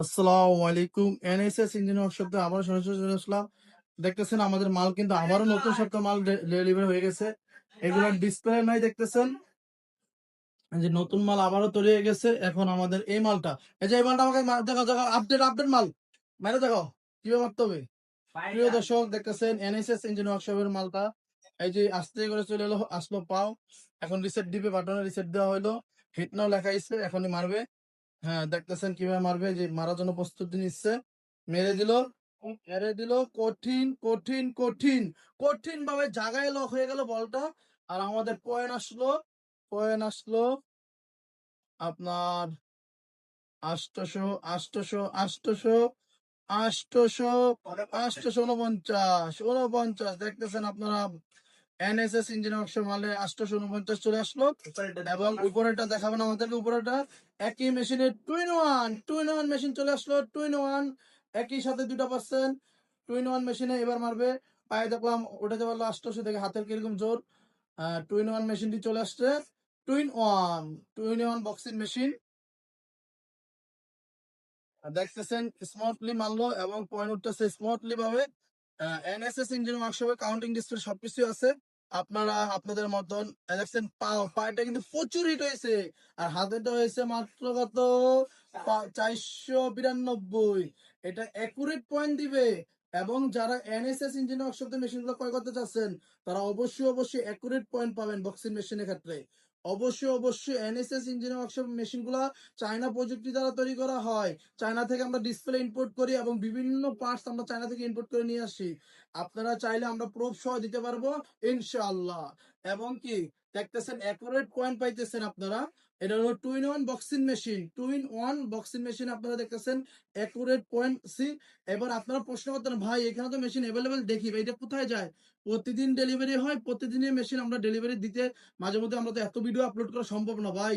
আসসালামু আলাইকুম। NSS engine ওয়ার্কশপে আবারও সরাসরি আসলাম। দেখতেছেন আমাদের মাল কিন্তু আবারও নতুন সপ্তাহ মাল ডেলিভারি হয়ে গেছে। এগুলোর ডিসপ্লে নাই দেখতেছেন। যে নতুন মাল আবারও তৈরি হয়ে গেছে। এখন আমাদের এই মালটা। এই যে এই মালটা আমাকে দেখাও দেখাও আপডেট আপডেট মাল। মেরে দেখাও কীভাবে মারতে হবে? প্রিয় দর্শক দেখতেছেন এনএসএস ইঞ্জিন ওয়ার্কশপের মালটা। এই যে আস্তে করে চলে এলো আসলো পাও। এখন রিসেট দিবে বাটনে রিসেট দেওয়া হলো হিট নাও লেখা ইসছে এখনই মারবে। হ্যাঁ দেখতেছেন কীভাবে মারবে? যে মারার জন্য প্রস্তুতি নিচ্ছে। মেরে দিল। মেরে দিল। কঠিন কঠিন কঠিন কঠিন ভাবে জায়গায় লক হয়ে গেল বলটা। আর আমাদের পয়েন্ট আসলো পয়েন্ট আসলো আপনার আষ্টশো আষ্টশো আষ্টশো আষ্টশো আষ্টশো উনপঞ্চাশ উনপঞ্চাশ দেখতেছেন আপনারা এনএসএস ইঞ্জিন মালে আষ্টশো উনপঞ্চাশ চলে আসলো এবং উপরেটা আমাদেরকে উপরেটা একই মেশিনে two in one two in one machine চলে আসলো টু ইন ওয়ান একই সাথে দুটা টু ইন ওয়ান মেশিনে এবার মারবে। পায়ে দেখলাম উঠাতে পারল থেকে হাতের কীরকম জোর। টু ইন ওয়ান মেশিনটি চলে আসছে। Two in one two in one boxing machine দেখতেছেন স্মার্টলি মারলো এবং পয়েন্ট উঠতেছে স্মার্টলি ভাবে। এনএসএস ইঞ্জিন ওয়ার্কশপে কাউন্টিং ডিসপ্লে সবকিছু আছে। আপনারা আপনাদের মতন দেখছেন পাও পাটা কিন্তু প্রচুর হিট হয়েছে। আর হাতেটা হয়েছে মাত্র কত? চারশো বিরানব্বই। এটা অ্যাকুরেট পয়েন্ট দিবে। এবং যারা এনএসএস ইঞ্জিনিয়ার শব্দ মেশিনগুলো ক্রয় করতে চাচ্ছেন, তারা অবশ্যই অবশ্যই অ্যাকুরেট পয়েন্ট পাবেন বক্সিং মেশিনের ক্ষেত্রে। অবশ্যই অবশ্যই এনএসএস ইঞ্জিন ওয়ার্কশপ মেশিনগুলো চায়না প্রযুক্তি দ্বারা তৈরি করা হয়। চায়না থেকে আমরা ডিসপ্লে ইম্পোর্ট করি এবং বিভিন্ন পার্টস আমরা চায়না থেকে ইম্পোর্ট করে নিয়ে আসি। আপনারা চাইলে আমরা প্রুফ সহ দিতে পারব, ইনশাআল্লাহ। এবং কি দেখতেছেন অ্যাকুরেট পয়েন্ট পাইতেছেন আপনারা। এটা হলো two in one boxing machine two in one boxing machine আপনারা দেখতেছেন অ্যাকুরেট পয়েন্ট সি। এবার আপনারা প্রশ্ন করতেন, ভাই, এখানে তো মেশিন অ্যাভেলেবেল দেখি এটা কোথায় যায়? প্রতিদিন ডেলিভারি হয়, প্রতিদিনের মেশিন আমরা ডেলিভারি দিতে মাঝে মধ্যে আমরা তো এত ভিডিও আপলোড করা সম্ভব না ভাই।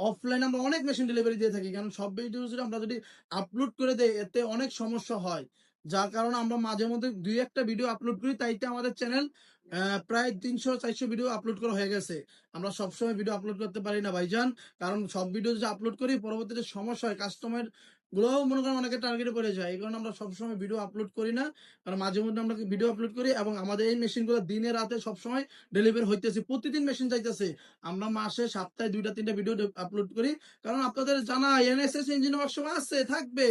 অফলাইন আমরা অনেক মেশিন ডেলিভারি দিয়ে থাকি, কারণ সব ভিডিও আমরা যদি আপলোড করে দেই, এতে অনেক সমস্যা হয়। যার কারণে আমরা মাঝে মধ্যে দুই একটা ভিডিও আপলোড করি তাইতে আমাদের চ্যানেল প্রায় তিনশো চারশো ভিডিও আপলোড করা হয়ে গেছে। আমরা সবসময় ভিডিও আপলোড করতে পারি না ভাইজান, কারণ সব ভিডিও যদি আপলোড করি, পরবর্তীতে সমস্যা হয় কাস্টমার গুলোও মনে করেন অনেকে টার্গেটে পড়ে যায়। এই কারণে আমরা সবসময় ভিডিও আপলোড করি না, কারণ মাঝে মধ্যে আমরা ভিডিও আপলোড করি এবং আমাদের এই মেশিনগুলো দিনে রাতে সবসময় ডেলিভারি হইতেছে, প্রতিদিন মেশিন চাইতেছে। আমরা মাসে সপ্তাহে দুইটা, তিনটা ভিডিও আপলোড করি, কারণ আপনাদের জানা এনএসএস ইঞ্জিন ওয়ার্কশপ আছে, থাকবে।